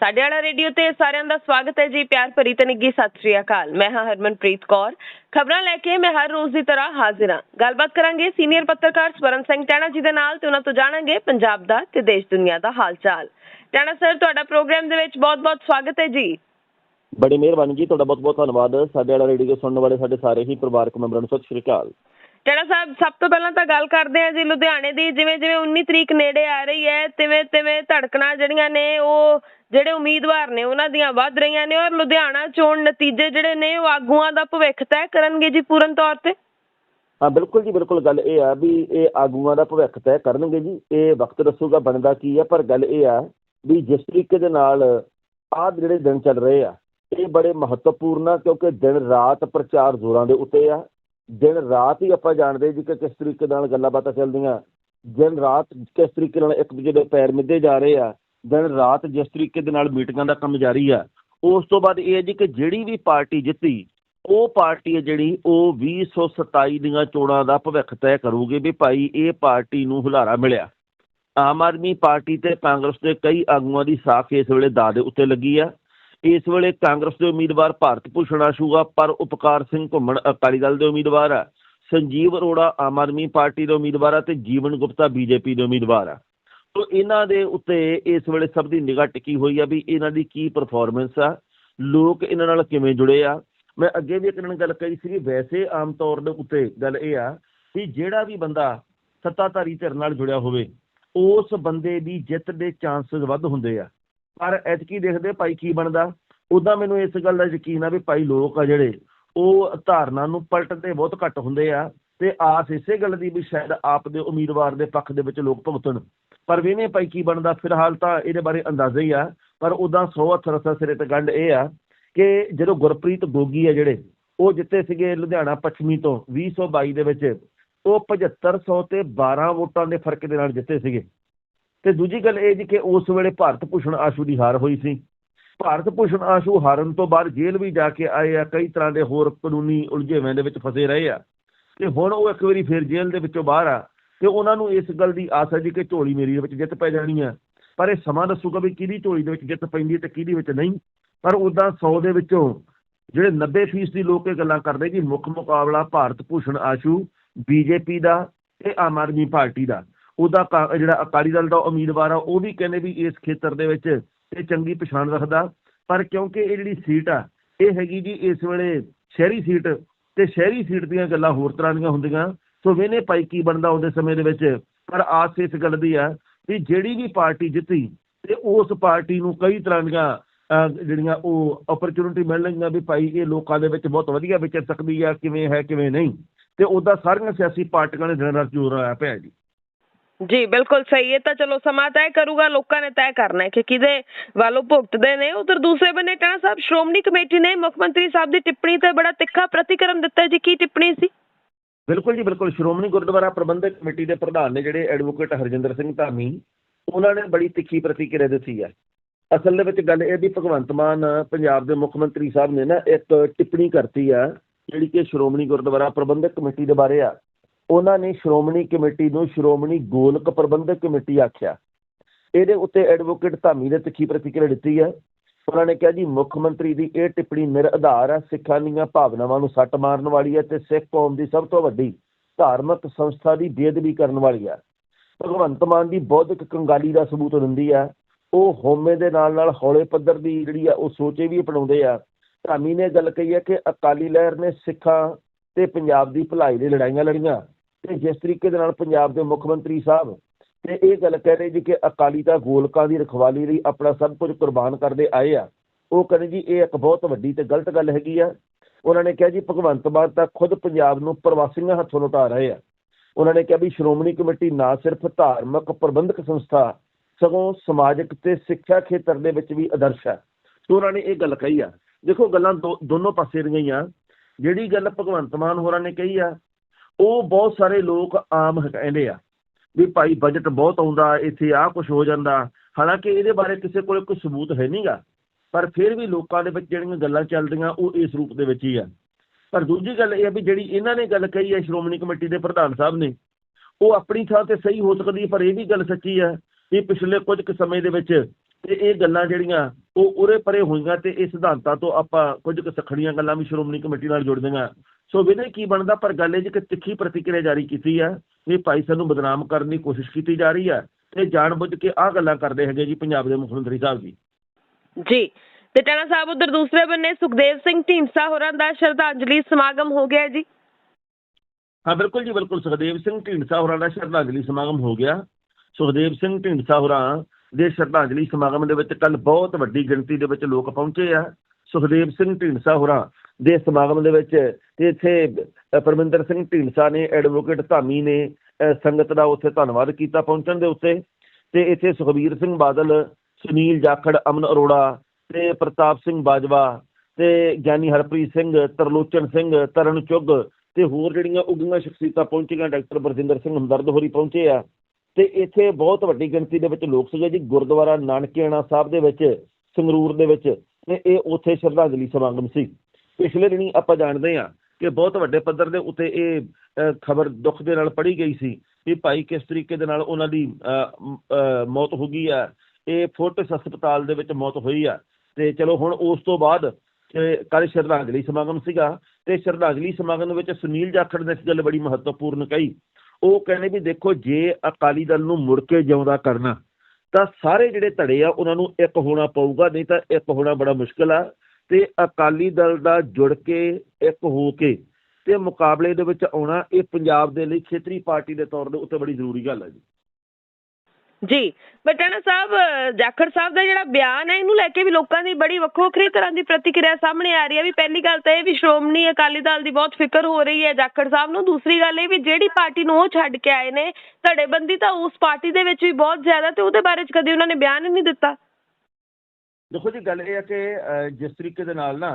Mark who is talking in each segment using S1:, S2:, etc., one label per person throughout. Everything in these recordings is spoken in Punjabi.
S1: ਸਾਡੇ ਵਾਲਾ ਰੇਡੀਓ ਤੇ ਸਾਰਿਆਂ ਦਾ ਸਵਾਗਤ ਹੈ ਜੀ ਪਿਆਰ ਭਰੀ ਤੇ ਨਿੱਗੀ ਸਤਿ ਸ੍ਰੀ ਅਕਾਲ। ਮੈਂ ਹਾਂ ਹਰਮਨਪ੍ਰੀਤ ਕੌਰ। ਖਬਰਾਂ ਲੈ ਕੇ ਮੈਂ ਹਰ ਰੋਜ਼ ਦੀ ਤਰ੍ਹਾਂ ਹਾਜ਼ਰ ਹਾਂ। ਗੱਲਬਾਤ ਕਰਾਂਗੇ ਸੀਨੀਅਰ ਪੱਤਰਕਾਰ ਸਵਰਨ ਸਿੰਘ ਟਾਣਾ ਜੀ ਦੇ ਨਾਲ ਤੇ ਉਹਨਾਂ ਤੋਂ ਜਾਣਾਂਗੇ ਪੰਜਾਬ ਦਾ ਤੇ ਦੇਸ਼ ਦੁਨੀਆ ਦਾ ਹਾਲ ਚਾਲ ਟਾਣਾ ਸਰ ਤੁਹਾਡਾ ਪ੍ਰੋਗਰਾਮ ਦੇ ਵਿੱਚ ਬਹੁਤ-ਬਹੁਤ ਸਵਾਗਤ ਹੈ ਜੀ।
S2: ਬੜੀ ਮਿਹਰਬਾਨੀ ਜੀ ਤੁਹਾਡਾ ਬਹੁਤ ਬਹੁਤ ਧੰਨਵਾਦ। ਸਾਡੇ ਵਾਲਾ ਰੇਡੀਓ ਸੁਣਨ ਵਾਲੇ ਸਾਡੇ ਸਾਰੇ ਹੀ ਪਰਿਵਾਰਕ ਮੈਂਬਰਾਂ ਨੂੰ ਸਤਿ ਸ਼੍ਰੀ ਅਕਾਲ।
S1: ਟਾਣਾ ਸਾਹਿਬ ਸਭ ਤੋਂ ਪਹਿਲਾਂ ਤਾਂ ਗੱਲ ਕਰਦੇ ਹਾਂ ਜੀ ਲੁਧਿਆਣੇ ਦੀ। ਜਿਵੇਂ ਜਿਵੇਂ 19 ਤਰੀਕ ਨੇੜੇ ਆ ਰਹੀ ਹੈ ਤਿਵੇਂ ਤਿਵੇਂ ਧੜਕਣਾਂ ਜਿਹੜੀਆਂ ਨੇ ਉਹ ਜਿਹੜੇ ਉਮੀਦਵਾਰ ਨੇ ਉਹਨਾਂ ਦੀਆਂ ਵੱਧ ਰਹੀਆਂ ਨੇ ਔਰ ਲੁਧਿਆਣਾ ਚੋਣ ਨਤੀਜੇ ਜਿਹੜੇ ਨੇ ਉਹ ਆਗੂਆਂ ਦਾ ਭਵਿੱਖ ਤੈਅ ਕਰਨਗੇ ਜੀ ਪੂਰਨ ਤੌਰ ਤੇ?
S2: ਹਾਂ, ਬਿਲਕੁਲ ਜੀ, ਬਿਲਕੁਲ ਗੱਲ ਇਹ ਆ ਵੀ ਇਹ ਆਗੂਆਂ ਦਾ ਭਵਿੱਖ ਤੈਅ ਕਰਨਗੇ ਜੀ। ਇਹ ਵਕਤ ਦੱਸੂਗਾ ਬਣਦਾ ਕੀ ਹੈ ਪਰ ਗੱਲ ਇਹ ਆ ਵੀ ਜਿਸ ਤਰੀਕੇ ਦੇ ਨਾਲ ਆਹ ਜਿਹੜੇ ਦਿਨ ਚੱਲ ਰਹੇ ਆ, ਇਹ ਬੜੇ ਮਹੱਤਵਪੂਰਨ ਆ ਕਿਉਂਕਿ ਦਿਨ ਰਾਤ ਪ੍ਰਚਾਰ ਜ਼ੋਰਾਂ ਦੇ ਉੱਤੇ ਆ। ਦਿਨ ਰਾਤ ਹੀ ਆਪਾਂ ਜਾਣਦੇ ਜੀ ਕਿ ਕਿਸ ਤਰੀਕੇ ਨਾਲ ਗੱਲਾਂ ਬਾਤਾਂ ਚੱਲਦੀਆਂ। ਦਿਨ ਰਾਤ ਕਿਸ ਤਰੀਕੇ ਨਾਲ ਇੱਕ ਦੂਜੇ ਦੇ ਪੈਰ ਮਿੱਧੇ ਜਾ ਰਹੇ ਆ। ਦਿਨ ਰਾਤ ਜਿਸ ਤਰੀਕੇ ਦੇ ਨਾਲ ਮੀਟਿੰਗਾਂ ਦਾ ਕੰਮ ਜਾਰੀ ਆ, ਉਸ ਤੋਂ ਬਾਅਦ ਇਹ ਹੈ ਜੀ ਕਿ ਜਿਹੜੀ ਵੀ ਪਾਰਟੀ ਜਿੱਤੀ, ਉਹ ਪਾਰਟੀ ਹੈ ਜਿਹੜੀ, ਉਹ 2027 ਦੀਆਂ ਚੋਣਾਂ ਦਾ ਭਵਿੱਖ ਤੈਅ ਕਰੂਗੀ ਵੀ ਭਾਈ ਇਹ ਪਾਰਟੀ ਨੂੰ ਹੁਲਾਰਾ ਮਿਲਿਆ। ਆਮ ਆਦਮੀ ਪਾਰਟੀ ਤੇ ਕਾਂਗਰਸ ਦੇ ਕਈ ਆਗੂਆਂ ਦੀ ਸਾਖ ਇਸ ਵੇਲੇ ਦਾ ਦੇ ਉੱਤੇ ਲੱਗੀ ਆ। ਇਸ ਵੇਲੇ ਕਾਂਗਰਸ ਦੇ ਉਮੀਦਵਾਰ ਭਾਰਤ ਭੂਸ਼ਣ ਆਸ਼ੂਗਾ ਪਰ ਉਪਕਾਰ ਸਿੰਘ ਘੁੰਮਣ ਅਕਾਲੀ ਦਲ ਦੇ ਉਮੀਦਵਾਰ ਆ। ਸੰਜੀਵ ਅਰੋੜਾ ਆਮ ਆਦਮੀ ਪਾਰਟੀ ਦੇ ਉਮੀਦਵਾਰ ਆ ਤੇ ਜੀਵਨ ਗੁਪਤਾ ਬੀਜੇਪੀ ਦੇ ਉਮੀਦਵਾਰ ਆ। ਤੋ ਇਹਨਾਂ ਦੇ ਉੱਤੇ ਇਸ ਵੇਲੇ ਸਭ ਦੀ ਨਿਗਾਹ ਟਿਕੀ ਹੋਈ ਆ ਵੀ ਇਹਨਾਂ ਦੀ ਕੀ ਪਰਫਾਰਮੈਂਸ ਆ, ਲੋਕ ਇਹਨਾਂ ਨਾਲ ਕਿਵੇਂ ਜੁੜੇ ਆ। ਮੈਂ ਅੱਗੇ ਵੀ ਇੱਕ ਦਿਨ ਗੱਲ ਕਹੀ ਸੀ, ਵੈਸੇ ਆਮ ਤੌਰ ਦੇ ਉੱਤੇ ਗੱਲ ਇਹ ਆ ਵੀ ਜਿਹੜਾ ਵੀ ਬੰਦਾ ਸੱਤਾਧਾਰੀ ਧਿਰ ਨਾਲ ਜੁੜਿਆ ਹੋਵੇ, ਉਸ ਬੰਦੇ ਦੀ ਜਿੱਤ ਦੇ ਚਾਂਸਸ ਵੱਧ ਹੁੰਦੇ ਆ। ਪਰ ਐਤਕੀ ਦੇਖਦੇ ਭਾਈ ਕੀ ਬਣਦਾ ਉਦਾਂ ਮੈਨੂੰ ਇਸ ਗੱਲ ਦਾ ਯਕੀਨ ਆ ਵੀ ਭਾਈ ਲੋਕ ਆ ਜਿਹੜੇ, ਉਹ ਧਾਰਨਾ ਨੂੰ ਪਲਟਦੇ ਬਹੁਤ ਘੱਟ ਹੁੰਦੇ ਆ ਤੇ ਆਸ ਇਸੇ ਗੱਲ ਦੀ ਵੀ ਸ਼ਾਇਦ ਆਪ ਦੇ ਉਮੀਦਵਾਰ ਦੇ ਪੱਖ ਦੇ ਵਿੱਚ ਲੋਕ ਭੁਗਤਣ। ਪਰ ਵੇਨੇ ਭਾਈ ਕੀ ਬਣਦਾ, ਫਿਲਹਾਲ ਤਾਂ ਇਹਦੇ ਬਾਰੇ ਅੰਦਾਜ਼ਾ ਹੀ ਆ, ਪਰ ਉਦਾਂ 100 ਹੱਥ ਰਸਾ ਸਿਰੇ ਤੇ ਗੰਢ ਇਹ ਆ ਕਿ ਜਦੋਂ ਗੁਰਪ੍ਰੀਤ ਗੋਗੀ ਆ ਜਿਹੜੇ, ਉਹ ਜਿੱਤੇ ਸੀਗੇ ਲੁਧਿਆਣਾ ਪੱਛਮੀ ਤੋਂ 2022 ਦੇ ਵਿੱਚ, ਉਹ 7500 ਤੇ 12 ਵੋਟਾਂ ਦੇ ਫ਼ਰਕ ਦੇ ਨਾਲ ਜਿੱਤੇ ਸੀਗੇ। ਤੇ ਦੂਜੀ ਗੱਲ ਇਹ ਜੀ ਕਿ ਉਸ ਵੇਲੇ ਭਾਰਤ ਭੂਸ਼ਣ ਆਸ਼ੂ ਦੀ ਹਾਰ ਹੋਈ ਸੀ। ਭਾਰਤ ਭੂਸ਼ਣ ਆਸ਼ੂ ਹਾਰਨ ਤੋਂ ਬਾਅਦ ਜੇਲ੍ਹ ਵੀ ਜਾ ਕੇ ਆਏ ਆ, ਕਈ ਤਰ੍ਹਾਂ ਦੇ ਹੋਰ ਕਾਨੂੰਨੀ ਉਲਝੇਵੇਂ ਦੇ ਵਿੱਚ ਫਸੇ ਰਹੇ ਆ। ਤੇ ਹੁਣ ਉਹ ਇੱਕ ਵਾਰੀ ਫਿਰ ਜੇਲ੍ਹ ਦੇ ਵਿੱਚੋਂ ਬਾਹਰ ਆ। ਤੇ ਉਹਨਾਂ ਨੂੰ ਇਸ ਗੱਲ ਦੀ ਆਸ ਹੈ ਜੀ ਕਿ ਝੋਲੀ ਮੇਰੀ ਦੇ ਵਿੱਚ ਜਿੱਤ ਪੈ ਜਾਣੀ ਆ ਪਰ ਇਹ ਸਮਾਂ ਦੱਸੂਗਾ ਵੀ ਕਿਹਦੀ ਝੋਲੀ ਦੇ ਵਿੱਚ ਜਿੱਤ ਪੈਂਦੀ ਹੈ ਤੇ ਕਿਹਦੀ ਵਿੱਚ ਨਹੀਂ। ਪਰ ਉਦਾਂ 100 ਦੇ ਵਿੱਚੋਂ ਜਿਹੜੇ 90% ਦੀ ਲੋਕ ਇਹ ਗੱਲਾਂ ਕਰਦੇ ਜੀ, ਮੁੱਖ ਮੁਕਾਬਲਾ ਭਾਰਤ ਭੂਸ਼ਣ ਆਸ਼ੂ, ਬੀਜੇਪੀ ਦਾ ਤੇ ਆਮ ਆਦਮੀ ਪਾਰਟੀ ਦਾ। ਉਹਦਾ ਕਾ- ਜਿਹੜਾ ਅਕਾਲੀ ਦਲ ਦਾ ਉਮੀਦਵਾਰ ਆ, ਉਹ ਵੀ ਕਹਿੰਦੇ ਵੀ ਇਸ ਖੇਤਰ ਦੇ ਵਿੱਚ ਇਹ ਚੰਗੀ ਪਛਾਣ ਰੱਖਦਾ। ਪਰ ਕਿਉਂਕਿ ਇਹ ਜਿਹੜੀ ਸੀਟ ਆ, ਇਹ ਹੈਗੀ ਜੀ ਇਸ ਵੇਲੇ ਸ਼ਹਿਰੀ ਸੀਟ ਤੇ ਸ਼ਹਿਰੀ ਸੀਟ ਦੀਆਂ ਗੱਲਾਂ ਹੋਰ ਤਰ੍ਹਾਂ ਦੀਆਂ ਹੁੰਦੀਆਂ। ਸੋ ਵੇਨੇ ਪਾਈ ਕੀ ਬਣਦਾ ਉਹਦੇ ਸਮੇਂ ਦੇ ਵਿੱਚ? ਪਰ ਆਸ ਇਸ ਗੱਲ ਦੀ ਆ ਵੀ ਜਿਹੜੀ ਵੀ ਪਾਰਟੀ ਜਿੱਤੀ ਤੇ ਉਸ ਪਾਰਟੀ ਨੂੰ ਕਈ ਤਰ੍ਹਾਂ ਦੀਆਂ ਜਿਹੜੀਆਂ ਉਹ ਓਪਰਚੁਨਿਟੀ ਮਿਲਣਗੀਆਂ ਵੀ ਭਾਈ ਇਹ ਲੋਕਾਂ ਦੇ ਵਿੱਚ ਬਹੁਤ ਵਧੀਆ ਵਿਚਰ ਸਕਦੀ ਆ, ਕਿਵੇਂ ਹੈ, ਕਿਵੇਂ ਨਹੀਂ। ਤੇ ਉਹਦਾ ਸਾਰੀਆਂ ਸਿਆਸੀ ਪਾਰਟੀਆਂ ਨੇ ਦਿਨ ਰਾਤ ਜ਼ੋਰ ਆਇਆ ਪਿਆ ਜੀ।
S1: ਜੀ, ਬਿਲਕੁਲ ਸਹੀ ਹੈ। ਤਾਂ ਚਲੋ ਸਮਾਂ ਤੈਅ ਕਰੂਗਾ, ਲੋਕਾਂ ਨੇ ਤੈਅ ਕਰਨਾ ਹੈ ਕਿ ਕਿਹਦੇ ਵੱਲੋਂ ਭੁਗਤਦੇ ਨੇ। ਉਧਰ ਦੂਸਰੇ ਬੰਨੇ ਟਾਣਾ ਸਾਹਿਬ, ਸ਼੍ਰੋਮਣੀ ਕਮੇਟੀ ਨੇ ਮੁੱਖ ਮੰਤਰੀ ਸਾਹਿਬ ਦੀ ਟਿੱਪਣੀ ਤੇ ਬੜਾ ਤਿੱਖਾ ਪ੍ਰਤੀਕਰਮ ਦਿੱਤਾ ਜੀ। ਕੀ ਟਿੱਪਣੀ ਸੀ?
S2: ਬਿਲਕੁਲ ਜੀ, ਬਿਲਕੁਲ। ਸ਼੍ਰੋਮਣੀ ਗੁਰਦੁਆਰਾ ਪ੍ਰਬੰਧਕ ਕਮੇਟੀ ਦੇ ਪ੍ਰਧਾਨ ਨੇ ਜਿਹੜੇ ਐਡਵੋਕੇਟ ਹਰਜਿੰਦਰ ਸਿੰਘ ਧਾਮੀ, ਉਹਨਾਂ ਨੇ ਬੜੀ ਤਿੱਖੀ ਪ੍ਰਤੀਕਿਰਿਆ ਦਿੱਤੀ ਹੈ ਅਸਲ ਦੇ ਵਿੱਚ ਗੱਲ ਇਹ ਵੀ ਭਗਵੰਤ ਮਾਨ ਪੰਜਾਬ ਦੇ ਮੁੱਖ ਮੰਤਰੀ ਸਾਹਿਬ ਨੇ ਨਾ ਇੱਕ ਟਿੱਪਣੀ ਕਰਤੀ ਆ, ਜਿਹੜੀ ਕਿ ਸ਼੍ਰੋਮਣੀ ਗੁਰਦੁਆਰਾ ਪ੍ਰਬੰਧਕ ਕਮੇਟੀ ਦੇ ਬਾਰੇ ਆ। ਉਹਨਾਂ ਨੇ ਸ਼੍ਰੋਮਣੀ ਕਮੇਟੀ ਨੂੰ ਸ਼੍ਰੋਮਣੀ ਗੋਲਕ ਪ੍ਰਬੰਧਕ ਕਮੇਟੀ ਆਖਿਆ। ਇਹਦੇ ਉੱਤੇ ਐਡਵੋਕੇਟ ਧਾਮੀ ਨੇ ਤਿੱਖੀ ਪ੍ਰਤੀਕਿਰਿਆ ਦਿੱਤੀ ਆ। ਉਹਨਾਂ ਨੇ ਕਿਹਾ ਜੀ, ਮੁੱਖ ਮੰਤਰੀ ਦੀ ਇਹ ਟਿੱਪਣੀ ਨਿਰ ਆਧਾਰ ਹੈ ਸਿੱਖਾਂ ਦੀਆਂ ਭਾਵਨਾਵਾਂ ਨੂੰ ਸੱਟ ਮਾਰਨ ਵਾਲੀ ਹੈ ਤੇ ਸਿੱਖ ਕੌਮ ਦੀ ਸਭ ਤੋਂ ਵੱਡੀ ਧਾਰਮਿਕ ਸੰਸਥਾ ਦੀ ਬੇਅਦਬੀ ਕਰਨ ਵਾਲੀ ਹੈ ਭਗਵੰਤ ਮਾਨ ਦੀ ਬੌਧਿਕ ਕੰਗਾਲੀ ਦਾ ਸਬੂਤ ਦਿੰਦੀ ਹੈ ਉਹ ਹੋਮੇ ਦੇ ਨਾਲ ਨਾਲ ਹੌਲੇ ਪੱਧਰ ਦੀ ਜਿਹੜੀ ਆ, ਉਹ ਸੋਚੇ ਵੀ ਅਪਣਾਉਂਦੇ ਆ। ਧਾਮੀ ਨੇ ਗੱਲ ਕਹੀ ਹੈ ਕਿ ਅਕਾਲੀ ਲਹਿਰ ਨੇ ਸਿੱਖਾਂ ਤੇ ਪੰਜਾਬ ਦੀ ਭਲਾਈ ਲਈ ਲੜਾਈਆਂ ਲੜੀਆਂ ਤੇ ਜਿਸ ਤਰੀਕੇ ਦੇ ਨਾਲ ਪੰਜਾਬ ਦੇ ਮੁੱਖ ਮੰਤਰੀ ਸਾਹਿਬ ਤੇ ਇਹ ਗੱਲ ਕਹਿ ਰਹੇ ਜੀ ਕਿ ਅਕਾਲੀ ਤਾਂ ਗੋਲਕਾਂ ਦੀ ਰਖਵਾਲੀ ਲਈ ਆਪਣਾ ਸਭ ਕੁਝ ਕੁਰਬਾਨ ਕਰਦੇ ਆਏ ਆ। ਉਹ ਕਹਿੰਦੇ ਜੀ, ਇਹ ਇੱਕ ਬਹੁਤ ਵੱਡੀ ਤੇ ਗਲਤ ਗੱਲ ਹੈਗੀ ਆ। ਉਹਨਾਂ ਨੇ ਕਿਹਾ ਜੀ, ਭਗਵੰਤ ਮਾਨ ਤਾਂ ਖੁਦ ਪੰਜਾਬ ਨੂੰ ਪ੍ਰਵਾਸੀਆਂ ਹੱਥੋਂ ਲੁਟਾ ਰਹੇ ਆ। ਉਹਨਾਂ ਨੇ ਕਿਹਾ ਵੀ ਸ਼੍ਰੋਮਣੀ ਕਮੇਟੀ ਨਾ ਸਿਰਫ ਧਾਰਮਿਕ ਪ੍ਰਬੰਧਕ ਸੰਸਥਾ, ਸਗੋਂ ਸਮਾਜਿਕ ਤੇ ਸਿੱਖਿਆ ਖੇਤਰ ਦੇ ਵਿੱਚ ਵੀ ਆਦਰਸ਼ ਹੈ ਸੋ ਉਹਨਾਂ ਨੇ ਇਹ ਗੱਲ ਕਹੀ ਆ। ਦੇਖੋ, ਗੱਲਾਂ ਦੋ- ਦੋਨੋਂ ਪਾਸੇ ਰਹੀਆਂ ਜਿਹੜੀ ਗੱਲ ਭਗਵੰਤ ਮਾਨ ਹੋਰਾਂ ਨੇ ਕਹੀ ਆ, ਉਹ ਬਹੁਤ ਸਾਰੇ ਲੋਕ ਆਮ ਕਹਿੰਦੇ ਆ। ਵੀ ਭਾਈ ਬਜਟ ਬਹੁਤ ਆਉਂਦਾ, ਇੱਥੇ ਆਹ ਕੁਝ ਹੋ ਜਾਂਦਾ। ਹਾਲਾਂਕਿ ਇਹਦੇ ਬਾਰੇ ਕਿਸੇ ਕੋਲ ਕੋਈ ਸਬੂਤ ਹੈ ਨਹੀਂਗਾ ਪਰ ਫਿਰ ਵੀ ਲੋਕਾਂ ਦੇ ਵਿੱਚ ਜਿਹੜੀਆਂ ਗੱਲਾਂ ਚੱਲਦੀਆਂ, ਉਹ ਇਸ ਰੂਪ ਦੇ ਵਿੱਚ ਹੀ ਆ। ਪਰ ਦੂਜੀ ਗੱਲ ਇਹ ਹੈ ਵੀ ਜਿਹੜੀ ਇਹਨਾਂ ਨੇ ਗੱਲ ਕਹੀ ਹੈ, ਸ਼੍ਰੋਮਣੀ ਕਮੇਟੀ ਦੇ ਪ੍ਰਧਾਨ ਸਾਹਿਬ ਨੇ, ਉਹ ਆਪਣੀ ਥਾਂ ਤੇ ਸਹੀ ਹੋ ਸਕਦੀ ਹੈ, ਪਰ ਇਹ ਵੀ ਗੱਲ ਸੱਚੀ ਹੈ ਕਿ ਪਿਛਲੇ ਕੁਝ ਕੁ ਸਮੇਂ ਦੇ ਵਿੱਚ ਤੇ ਇਹ ਗੱਲਾਂ ਜਿਹੜੀਆਂ, ਉਹ ਉਰੇ ਪਰੇ ਹੋਈਆਂ ਤੇ ਇਹ ਸਿਧਾਂਤਾਂ ਤੋਂ ਆਪਾਂ ਕੁਝ ਕੁ ਸਖੜੀਆਂ ਗੱਲਾਂ ਵੀ ਸ਼੍ਰੋਮਣੀ ਕਮੇਟੀ ਨਾਲ ਜੁੜਦੀਆਂ। ਸੋ ਵਿਨੇ ਕੀ ਬਣਦਾ ਪਰ ਗੱਲ ਇਹ ਜੀ ਕਿ ਤਿੱਖੀ ਪ੍ਰਤੀਕਿਰਿਆ ਜਾਰੀ ਕੀਤੀ ਆ ਇਹ ਭਾਈ ਸਾਨੂੰ ਬਦਨਾਮ ਕਰਨ ਦੀ ਕੋਸ਼ਿਸ਼ ਕੀਤੀ ਜਾ ਰਹੀ ਆ ਤੇ ਜਾਣਬੁੱਝ ਕੇ ਆਹ ਗੱਲਾਂ ਕਰਦੇ ਹੈਗੇ ਜੀ ਪੰਜਾਬ ਦੇ ਮੁੱਖ ਮੰਤਰੀ ਸਾਹਿਬ ਜੀ।
S1: ਜੀ ਤੇ ਟਾਣਾ ਸਾਹਿਬ ਉਧਰ ਦੂਸਰੇ ਬੰਨੇ ਸੁਖਦੇਵ ਸਿੰਘ ਢੀਂਡਸਾ ਹੋਰਾਂ ਦਾ ਸ਼ਰਧਾਂਜਲੀ ਸਮਾਗਮ ਹੋ ਗਿਆ ਜੀ।
S2: ਹਾਂ ਬਿਲਕੁਲ ਜੀ ਬਿਲਕੁਲ ਸੁਖਦੇਵ ਸਿੰਘ ਢੀਂਡਸਾ ਹੋਰਾਂ ਦਾ ਸ਼ਰਧਾਂਜਲੀ ਸਮਾਗਮ ਹੋ ਗਿਆ। ਸੁਖਦੇਵ ਸਿੰਘ ਢੀਂਡਸਾ ਹੋਰਾਂ ਦੇ ਸ਼ਰਧਾਂਜਲੀ ਸਮਾਗਮ ਦੇ ਵਿੱਚ ਕੱਲ ਬਹੁਤ ਵੱਡੀ ਗਿਣਤੀ ਦੇ ਵਿੱਚ ਲੋਕ ਪਹੁੰਚੇ ਆ। ਸੁਖਦੇਵ ਸਿੰਘ ਢੀਂਡਸਾ ਹੋਰਾਂ ਦੇ ਸਮਾਗਮ ਦੇ ਵਿੱਚ ਤੇ ਇੱਥੇ ਪਰਮਿੰਦਰ ਸਿੰਘ ਢੀਂਡਸਾ ਨੇ ਐਡਵੋਕੇਟ ਧਾਮੀ ਨੇ ਸੰਗਤ ਦਾ ਉੱਥੇ ਧੰਨਵਾਦ ਕੀਤਾ ਪਹੁੰਚਣ ਦੇ ਉੱਤੇ। ਤੇ ਇੱਥੇ ਸੁਖਬੀਰ ਸਿੰਘ ਬਾਦਲ, ਸੁਨੀਲ ਜਾਖੜ, ਅਮਨ ਅਰੋੜਾ ਤੇ ਪ੍ਰਤਾਪ ਸਿੰਘ ਬਾਜਵਾ ਤੇ ਗਿਆਨੀ ਹਰਪ੍ਰੀਤ ਸਿੰਘ, ਤਰਲੋਚਨ ਸਿੰਘ, ਤਰਨ ਚੁੱਗ ਤੇ ਹੋਰ ਜਿਹੜੀਆਂ ਉੱਘੀਆਂ ਸ਼ਖਸੀਅਤਾਂ ਪਹੁੰਚੀਆਂ, ਡਾਕਟਰ ਬਰਜਿੰਦਰ ਸਿੰਘ ਹਮਦਰਦ ਹੋਰੀ ਪਹੁੰਚੇ ਆ। ਤੇ ਇੱਥੇ ਬਹੁਤ ਵੱਡੀ ਗਿਣਤੀ ਦੇ ਵਿੱਚ ਲੋਕ ਸੀਗੇ ਜੀ, ਗੁਰਦੁਆਰਾ ਨਾਨਕੇਆਣਾ ਸਾਹਿਬ ਦੇ ਵਿੱਚ, ਸੰਗਰੂਰ ਦੇ ਵਿੱਚ ਤੇ ਇਹ ਉੱਥੇ ਸ਼ਰਧਾਂਜਲੀ ਸਮਾਗਮ ਸੀ। ਪਿਛਲੇ ਦਿਨੀ ਆਪਾਂ ਜਾਣਦੇ ਆ ਕਿ ਬਹੁਤ ਵੱਡੇ ਪੱਧਰ ਦੇ ਉੱਤੇ ਇਹ ਖਬਰ ਦੁੱਖ ਦੇ ਨਾਲ ਪੜੀ ਗਈ ਸੀ ਕਿ ਭਾਈ ਕਿਸ ਤਰੀਕੇ ਦੇ ਨਾਲ ਉਹਨਾਂ ਦੀ ਅ, ਮੌਤ ਹੋ ਗਈ ਆ। ਇਹ ਫੋਰਟਿਸ ਹਸਪਤਾਲ ਦੇ ਵਿੱਚ ਮੌਤ ਹੋਈ ਆ। ਤੇ ਚਲੋ ਹੁਣ ਉਸ ਤੋਂ ਬਾਅਦ ਕੱਲ ਸ਼ਰਧਾਂਜਲੀ ਸਮਾਗਮ ਸੀਗਾ ਤੇ ਸ਼ਰਧਾਂਜਲੀ ਸਮਾਗਮ ਵਿੱਚ ਸੁਨੀਲ ਜਾਖੜ ਨੇ ਇਸ ਗੱਲ ਬੜੀ ਮਹੱਤਵਪੂਰਨ ਕਹੀ। ਉਹ ਕਹਿੰਦੇ ਵੀ ਦੇਖੋ ਜੇ ਅਕਾਲੀ ਦਲ ਨੂੰ ਮੁੜ ਕੇ ਜਿਉਂਦਾ ਕਰਨਾ ਤਾਂ ਸਾਰੇ ਜਿਹੜੇ ਧੜੇ ਆ ਉਹਨਾਂ ਨੂੰ ਇੱਕ ਹੋਣਾ ਪਊਗਾ ਨਹੀਂ ਤਾਂ ਇੱਕ ਹੋਣਾ ਬੜਾ ਮੁਸ਼ਕਲ ਆ। ਤੇ ਅਕਾਲੀ ਦਲ ਦਾ ਜੁੜ ਕੇ ਇੱਕ ਹੋ ਕੇ ਤੇ ਮੁਕਾਬਲੇ ਦੇ ਵਿੱਚ ਆਉਣਾ, ਇਹ ਪੰਜਾਬ ਦੇ ਲਈ ਖੇਤਰੀ ਪਾਰਟੀ ਦੇ ਤੌਰ ਦੇ ਉੱਤੇ ਬੜੀ ਜ਼ਰੂਰੀ ਗੱਲ ਹੈ ਜੀ।
S1: ਜੀ ਪਰ ਸਾਹਿਬ, ਜਾਖੜ ਸਾਹਿਬ ਦਾ ਜਿਹੜਾ ਬਿਆਨ ਹੈ, ਇਹਨੂੰ ਲੈ ਕੇ ਵੀ ਲੋਕਾਂ ਦੀ ਬੜੀ ਵੱਖੋ ਵੱਖਰੀ ਤਰ੍ਹਾਂ ਦੀ ਪ੍ਰਤੀਕਿਰਿਆ ਸਾਹਮਣੇ ਆ ਰਹੀ ਹੈ ਵੀ ਪਹਿਲੀ ਗੱਲ ਤਾਂ ਇਹ ਵੀ ਸ਼੍ਰੋਮਣੀ ਅਕਾਲੀ ਦਲ ਦੀ ਬਹੁਤ ਫਿਕਰ ਹੋ ਰਹੀ ਹੈ ਜਾਖੜ ਸਾਹਿਬ ਨੂੰ। ਦੂਸਰੀ ਗੱਲ ਇਹ ਵੀ ਜਿਹੜੀ ਪਾਰਟੀ ਨੂੰ ਉਹ ਛੱਡ ਕੇ ਆਏ ਨੇ, ਧੜੇਬੰਦੀ ਤਾਂ ਉਸ ਪਾਰਟੀ ਦੇ ਵਿੱਚ ਵੀ ਬਹੁਤ ਜ਼ਿਆਦਾ ਤੇ ਉਹਦੇ ਬਾਰੇ ਚ ਕਦੇ ਉਹਨਾਂ ਨੇ ਬਿਆਨ ਹੀ ਨਹੀਂ ਦਿੱਤਾ।
S2: ਦੇਖੋ ਜੀ, ਗੱਲ ਇਹ ਹੈ ਕਿ ਜਿਸ ਤਰੀਕੇ ਦੇ ਨਾਲ ਨਾ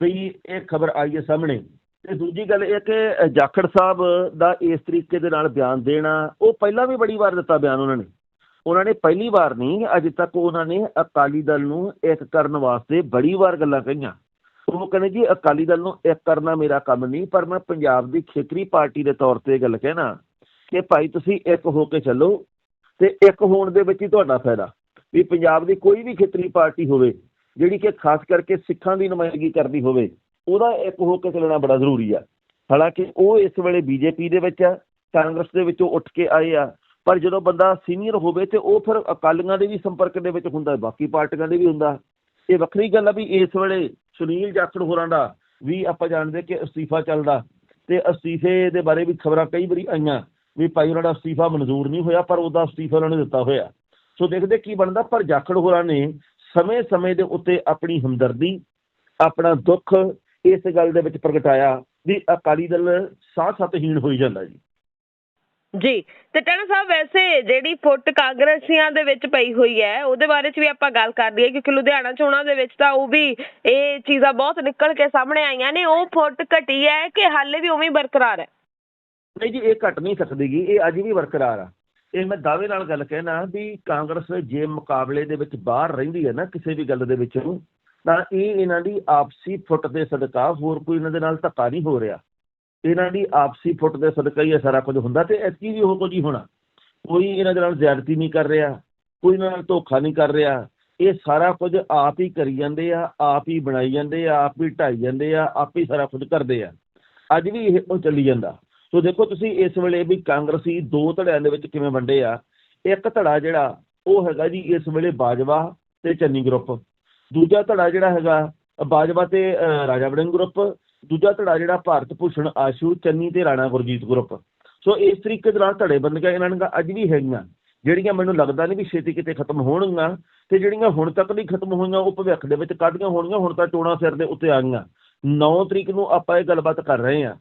S2: ਵੀ ਇਹ ਖਬਰ ਆਈ ਹੈ ਸਾਹਮਣੇ ਤੇ ਦੂਜੀ ਗੱਲ ਇਹ ਹੈ ਕਿ ਜਾਖੜ ਸਾਹਿਬ ਦਾ ਇਸ ਤਰੀਕੇ ਦੇ ਨਾਲ ਬਿਆਨ ਦੇਣਾ ਉਹ ਪਹਿਲਾਂ ਵੀ ਬੜੀ ਵਾਰ ਦਿੱਤਾ ਬਿਆਨ ਉਹਨਾਂ ਨੇ। ਉਹਨਾਂ ਨੇ ਪਹਿਲੀ ਵਾਰ ਨਹੀਂ, ਅਜੇ ਤੱਕ ਉਹਨਾਂ ਨੇ ਅਕਾਲੀ ਦਲ ਨੂੰ ਇੱਕ ਕਰਨ ਵਾਸਤੇ ਬੜੀ ਵਾਰ ਗੱਲਾਂ ਕਹੀਆਂ। ਉਹ ਕਹਿੰਦੇ ਜੀ, ਅਕਾਲੀ ਦਲ ਨੂੰ ਇੱਕ ਕਰਨਾ ਮੇਰਾ ਕੰਮ ਨਹੀਂ, ਪਰ ਮੈਂ ਪੰਜਾਬ ਦੀ ਖੇਤਰੀ ਪਾਰਟੀ ਦੇ ਤੌਰ ਤੇ ਇਹ ਗੱਲ ਕਹਿਣਾ ਕਿ ਭਾਈ ਤੁਸੀਂ ਇੱਕ ਹੋ ਕੇ ਚੱਲੋ ਤੇ ਇੱਕ ਹੋਣ ਦੇ ਵਿੱਚ ਹੀ ਤੁਹਾਡਾ ਫਾਇਦਾ। ਵੀ ਪੰਜਾਬ ਦੀ ਕੋਈ ਵੀ ਖੇਤਰੀ ਪਾਰਟੀ ਹੋਵੇ, ਜਿਹੜੀ ਕਿ ਖਾਸ ਕਰਕੇ ਸਿੱਖਾਂ ਦੀ ਨੁਮਾਇੰਦਗੀ ਕਰਦੀ ਹੋਵੇ, ਉਹਦਾ ਇੱਕ ਹੋ ਕੇ ਚੱਲਣਾ ਬੜਾ ਜ਼ਰੂਰੀ ਆ। ਹਾਲਾਂਕਿ ਉਹ ਇਸ ਵੇਲੇ ਬੀਜੇਪੀ ਦੇ ਵਿੱਚ ਆ, ਕਾਂਗਰਸ ਦੇ ਵਿੱਚੋਂ ਉੱਠ ਕੇ ਆਏ ਆ, ਪਰ ਜਦੋਂ ਬੰਦਾ ਸੀਨੀਅਰ ਹੋਵੇ ਤੇ ਉਹ ਫਿਰ ਅਕਾਲੀਆਂ ਦੇ ਵੀ ਸੰਪਰਕ ਦੇ ਵਿੱਚ ਹੁੰਦਾ, ਬਾਕੀ ਪਾਰਟੀਆਂ ਦੇ ਵੀ ਹੁੰਦਾ। ਇਹ ਵੱਖਰੀ ਗੱਲ ਆ ਵੀ ਇਸ ਵੇਲੇ ਸੁਨੀਲ ਜਾਖੜ ਹੋਰਾਂ ਦਾ ਵੀ ਆਪਾਂ ਜਾਣਦੇ ਕਿ ਅਸਤੀਫਾ ਚੱਲਦਾ ਤੇ ਅਸਤੀਫੇ ਦੇ ਬਾਰੇ ਵੀ ਖਬਰਾਂ ਕਈ ਵਾਰੀ ਆਈਆਂ ਵੀ ਭਾਈ ਉਹਨਾਂ ਦਾ ਅਸਤੀਫਾ ਮਨਜ਼ੂਰ ਨਹੀਂ ਹੋਇਆ, ਪਰ ਉਹਦਾ ਅਸਤੀਫਾ ਉਹਨਾਂ ਨੇ ਦਿੱਤਾ ਹੋਇਆ। ਸੋ ਦੇਖਦੇ ਕੀ ਬਣਦਾ ਪਰ ਜਾਖੜ ਹੋਰਾਂ ਨੇ ਸਮੇਂ-ਸਮੇਂ ਦੇ ਉੱਤੇ ਆਪਣੀ ਹਮਦਰਦੀ ਆਪਣਾ ਦੁੱਖ ਇਸ ਗੱਲ ਦੇ ਵਿੱਚ ਪ੍ਰਗਟਾਇਆ ਵੀ ਅਕਾਲੀ ਦਲ ਸਾਹ ਸਤਹੀਣ ਹੋਈ ਜਾਂਦਾ ਜੀ।
S1: ਜੀ ਤੇ ਟਾਣਾ ਸਾਹਿਬ ਵੈਸੇ ਜਿਹੜੀ ਫੁੱਟ ਕਾਂਗਰਸੀਆਂ ਦੇ ਵਿੱਚ ਪਈ ਹੋਈ ਹੈ ਉਹਦੇ ਬਾਰੇ ਚ ਵੀ ਆਪਾਂ ਗੱਲ ਕਰ ਲਈਏ ਕਿਉਂਕਿ ਲੁਧਿਆਣਾ ਚੋਣਾਂ ਦੇ ਵਿੱਚ ਤਾਂ ਉਹ ਵੀ ਇਹ ਚੀਜ਼ਾਂ ਬਹੁਤ ਨਿਕਲ ਕੇ ਸਾਹਮਣੇ ਆਈਆਂ ਨੇ ਉਹ ਫੁੱਟ ਘਟੀ ਹੈ ਕਿ ਹਾਲੇ ਵੀ ਉਵੇਂ ਬਰਕਰਾਰ ਹੈ?
S2: ਨਹੀਂ ਜੀ ਇਹ ਘਟ ਨਹੀਂ ਸਕਦੀਗੀ ਇਹ ਅੱਜ ਵੀ ਬਰਕਰਾਰ ਆ। ਇਹ ਮੈਂ ਦਾਅਵੇ ਨਾਲ ਗੱਲ ਕਹਿਣਾ ਵੀ ਕਾਂਗਰਸ ਜੇ ਮੁਕਾਬਲੇ ਦੇ ਵਿੱਚ ਬਾਹਰ ਰਹਿੰਦੀ ਹੈ ਨਾ ਕਿਸੇ ਵੀ ਗੱਲ ਦੇ ਵਿੱਚ, ਤਾਂ ਇਹ ਇਹਨਾਂ ਦੀ ਆਪਸੀ ਫੁੱਟ ਦੇ ਸਦਕਾ, ਹੋਰ ਕੋਈ ਇਹਨਾਂ ਦੇ ਨਾਲ ਧੱਕਾ ਨਹੀਂ ਹੋ ਰਿਹਾ। ਇਹਨਾਂ ਦੀ ਆਪਸੀ ਫੁੱਟ ਦੇ ਸਦਕਾ ਹੀ ਇਹ ਸਾਰਾ ਕੁਝ ਹੁੰਦਾ ਤੇ ਐਤਕੀ ਵੀ ਉਹ ਕੁਝ ਹੀ ਹੋਣਾ। ਕੋਈ ਇਹਨਾਂ ਦੇ ਨਾਲ ਜ਼ਿਆਦਤੀ ਨਹੀਂ ਕਰ ਰਿਹਾ, ਕੋਈ ਇਹਨਾਂ ਨਾਲ ਧੋਖਾ ਨਹੀਂ ਕਰ ਰਿਹਾ। ਇਹ ਸਾਰਾ ਕੁਝ ਆਪ ਹੀ ਕਰੀ ਜਾਂਦੇ ਆ, ਆਪ ਹੀ ਬਣਾਈ ਜਾਂਦੇ ਆ, ਆਪ ਹੀ ਢਾਈ ਜਾਂਦੇ ਆ, ਆਪ ਹੀ ਸਾਰਾ ਕੁਝ ਕਰਦੇ ਆ। ਅੱਜ ਵੀ ਇਹ ਉਹ ਚੱਲੀ ਜਾਂਦਾ। ਸੋ ਦੇਖੋ ਤੁਸੀਂ ਇਸ ਵੇਲੇ ਵੀ ਕਾਂਗਰਸੀ ਦੋ ਧੜਿਆਂ ਦੇ ਵਿੱਚ ਕਿਵੇਂ ਵੰਡੇ ਆ, ਇੱਕ ਧੜਾ ਜਿਹੜਾ ਉਹ ਹੈਗਾ ਜੀ ਇਸ ਵੇਲੇ ਬਾਜਵਾ ਤੇ ਚੰਨੀ ਗਰੁੱਪ। ਦੂਜਾ ਧੜਾ ਜਿਹੜਾ ਹੈਗਾ ਬਾਜਵਾ ਤੇ ਰਾਜਾ ਵੜਿੰਗ ਗਰੁੱਪ, ਦੂਜਾ ਧੜਾ ਜਿਹੜਾ ਭਾਰਤ ਭੂਸ਼ਣ ਆਸ਼ੂ, ਚੰਨੀ ਤੇ ਰਾਣਾ ਗੁਰਜੀਤ ਗਰੁੱਪ। ਸੋ ਇਸ ਤਰੀਕੇ ਦੇ ਨਾਲ ਧੜੇ ਬੰਦ ਕੇ ਇਹਨਾਂ ਦੀਆਂ ਅੱਜ ਵੀ ਹੈਗੀਆਂ, ਜਿਹੜੀਆਂ ਮੈਨੂੰ ਲੱਗਦਾ ਨਹੀਂ ਵੀ ਛੇਤੀ ਕਿਤੇ ਖਤਮ ਹੋਣਗੀਆਂ ਤੇ ਜਿਹੜੀਆਂ ਹੁਣ ਤੱਕ ਨਹੀਂ ਖਤਮ ਹੋਈਆਂ ਉਹ ਭਵਿੱਖ ਦੇ ਵਿੱਚ ਕਾਹਦੀਆਂ ਹੋਣਗੀਆਂ, ਹੁਣ ਤਾਂ ਚੋਣਾਂ ਸਿਰ ਦੇ ਉੱਤੇ ਆ ਗਈਆਂ। 9 ਤਰੀਕ ਨੂੰ ਆਪਾਂ ਇਹ ਗੱਲਬਾਤ ਕਰ ਰਹੇ ਹਾਂ।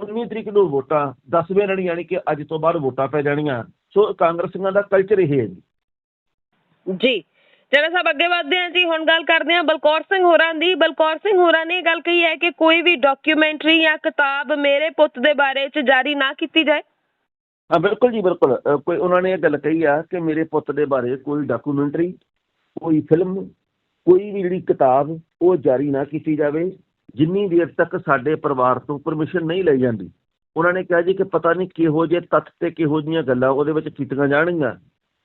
S2: 19 ਤਰੀਕ ਨੂੰ ਵੋਟਾਂ 10ਵੇਂ ਨਾਲ ਯਾਨੀ ਕਿ ਅੱਜ ਤੋਂ ਬਾਅਦ ਵੋਟਾਂ ਪੈ ਜਾਣੀਆਂ। ਸੋ ਕਾਂਗਰਸੀਆਂ ਦਾ ਕਲਚਰ ਇਹ ਹੈ ਜੀ।
S1: ਜੀ ਜਰਾ ਸਾਹਿਬ ਅੱਗੇ ਵਧਦੇ ਹਾਂ ਜੀ ਹੁਣ ਗੱਲ ਕਰਦੇ ਹਾਂ ਬਲਕੌਰ ਸਿੰਘ ਹੋਰਾਂ ਦੀ। ਬਲਕੌਰ ਸਿੰਘ ਹੋਰਾਂ ਨੇ ਗੱਲ ਕਹੀ ਹੈ ਕਿ ਕੋਈ ਵੀ ਡਾਕੂਮੈਂਟਰੀ ਜਾਂ ਕਿਤਾਬ ਮੇਰੇ ਪੁੱਤ ਦੇ ਬਾਰੇ ਚ ਜਾਰੀ ਨਾ ਕੀਤੀ ਜਾਏ।
S2: ਹਾਂ ਬਿਲਕੁਲ ਜੀ ਬਿਲਕੁਲ। ਕੋਈ ਉਹਨਾਂ ਨੇ ਇਹ ਗੱਲ ਕਹੀ ਆ ਕਿ ਮੇਰੇ ਪੁੱਤ ਦੇ ਬਾਰੇ ਕੋਈ ਡਾਕੂਮੈਂਟਰੀ ਕੋਈ ਫਿਲਮ ਕੋਈ ਵੀ ਜਿਹੜੀ ਕਿਤਾਬ ਉਹ ਜਾਰੀ ਨਾ ਕੀਤੀ ਜਾਵੇ। ਜਿੰਨੀ ਦੇਰ ਤੱਕ ਸਾਡੇ ਪਰਿਵਾਰ ਤੋਂ ਪਰਮਿਸ਼ਨ ਨਹੀਂ ਲਈ ਜਾਂਦੀ, ਉਹਨਾਂ ਨੇ ਕਿਹਾ ਜੀ ਕਿ ਪਤਾ ਨਹੀਂ ਕਿਹੋ ਜਿਹੇ ਤੱਥ ਤੇ ਕਿਹੋ ਜਿਹੀਆਂ ਗੱਲਾਂ ਉਹਦੇ ਵਿੱਚ ਕੀਤੀਆਂ ਜਾਣਗੀਆਂ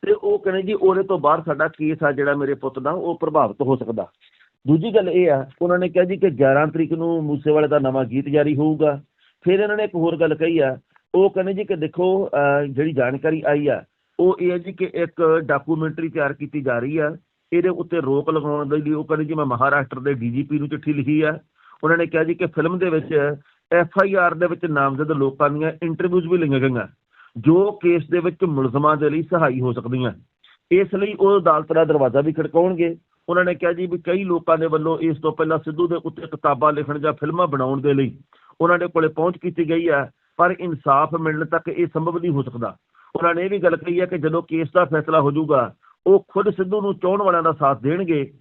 S2: ਤੇ ਉਹ ਕਹਿੰਦੇ ਜੀ ਉਹਦੇ ਤੋਂ ਬਾਹਰ ਸਾਡਾ ਕੇਸ ਆ ਜਿਹੜਾ ਮੇਰੇ ਪੁੱਤ ਦਾ, ਉਹ ਪ੍ਰਭਾਵਿਤ ਹੋ ਸਕਦਾ। ਦੂਜੀ ਗੱਲ ਇਹ ਆ, ਉਹਨਾਂ ਨੇ ਕਿਹਾ ਜੀ ਕਿ 11 ਤਰੀਕ ਨੂੰ ਮੂਸੇਵਾਲੇ ਦਾ ਨਵਾਂ ਗੀਤ ਜਾਰੀ ਹੋਊਗਾ। ਫਿਰ ਇਹਨਾਂ ਨੇ ਇੱਕ ਹੋਰ ਗੱਲ ਕਹੀ ਆ, ਉਹ ਕਹਿੰਦੇ ਜੀ ਕਿ ਦੇਖੋ ਜਿਹੜੀ ਜਾਣਕਾਰੀ ਆਈ ਆ, ਉਹ ਇਹ ਹੈ ਜੀ ਕਿ ਇੱਕ ਡਾਕੂਮੈਂਟਰੀ ਤਿਆਰ ਕੀਤੀ ਜਾ ਰਹੀ ਆ, ਇਹਦੇ ਉੱਤੇ ਰੋਕ ਲਗਾਉਣ ਦੇ ਲਈ ਉਹ ਕਹਿੰਦੇ ਜੀ ਮੈਂ ਮਹਾਰਾਸ਼ਟਰ ਦੇ ਡੀਜੀਪੀ ਨੂੰ ਚਿੱਠੀ ਲਿਖੀ ਆ। ਉਹਨਾਂ ਨੇ ਕਿਹਾ ਜੀ ਕਿ ਫਿਲਮ ਦੇ ਵਿੱਚ ਐਫ ਆਈ ਆਰ ਦੇ ਵਿੱਚ ਨਾਮਜ਼ਦ ਲੋਕਾਂ ਦੀਆਂ ਇੰਟਰਵਿਊਜ਼ ਵੀ ਲਈਆਂ ਗਈਆਂ, ਜੋ ਕੇਸ ਦੇ ਵਿੱਚ ਮੁਲਜ਼ਮਾਂ ਦੇ ਲਈ ਸਹਾਈ ਹੋ ਸਕਦੀਆਂ। ਇਸ ਲਈ ਉਹ ਅਦਾਲਤ ਦਾ ਦਰਵਾਜ਼ਾ ਵੀ ਖੜਕਾਉਣਗੇ। ਉਹਨਾਂ ਨੇ ਕਿਹਾ ਜੀ ਵੀ ਕਈ ਲੋਕਾਂ ਦੇ ਵੱਲੋਂ ਇਸ ਤੋਂ ਪਹਿਲਾਂ ਸਿੱਧੂ ਦੇ ਉੱਤੇ ਕਿਤਾਬਾਂ ਲਿਖਣ ਜਾਂ ਫਿਲਮਾਂ ਬਣਾਉਣ ਦੇ ਲਈ ਉਹਨਾਂ ਦੇ ਕੋਲੇ ਪਹੁੰਚ ਕੀਤੀ ਗਈ ਹੈ, ਪਰ ਇਨਸਾਫ ਮਿਲਣ ਤੱਕ ਇਹ ਸੰਭਵ ਨਹੀਂ ਹੋ ਸਕਦਾ। ਉਹਨਾਂ ਨੇ ਇਹ ਵੀ ਗੱਲ ਕਹੀ ਹੈ ਕਿ ਜਦੋਂ ਕੇਸ ਦਾ ਫੈਸਲਾ ਹੋ ਜਾਊਗਾ, ਉਹ ਖੁਦ ਸਿੱਧੂ ਨੂੰ ਚਾਹਣ ਵਾਲਿਆਂ ਦਾ ਸਾਥ ਦੇਣਗੇ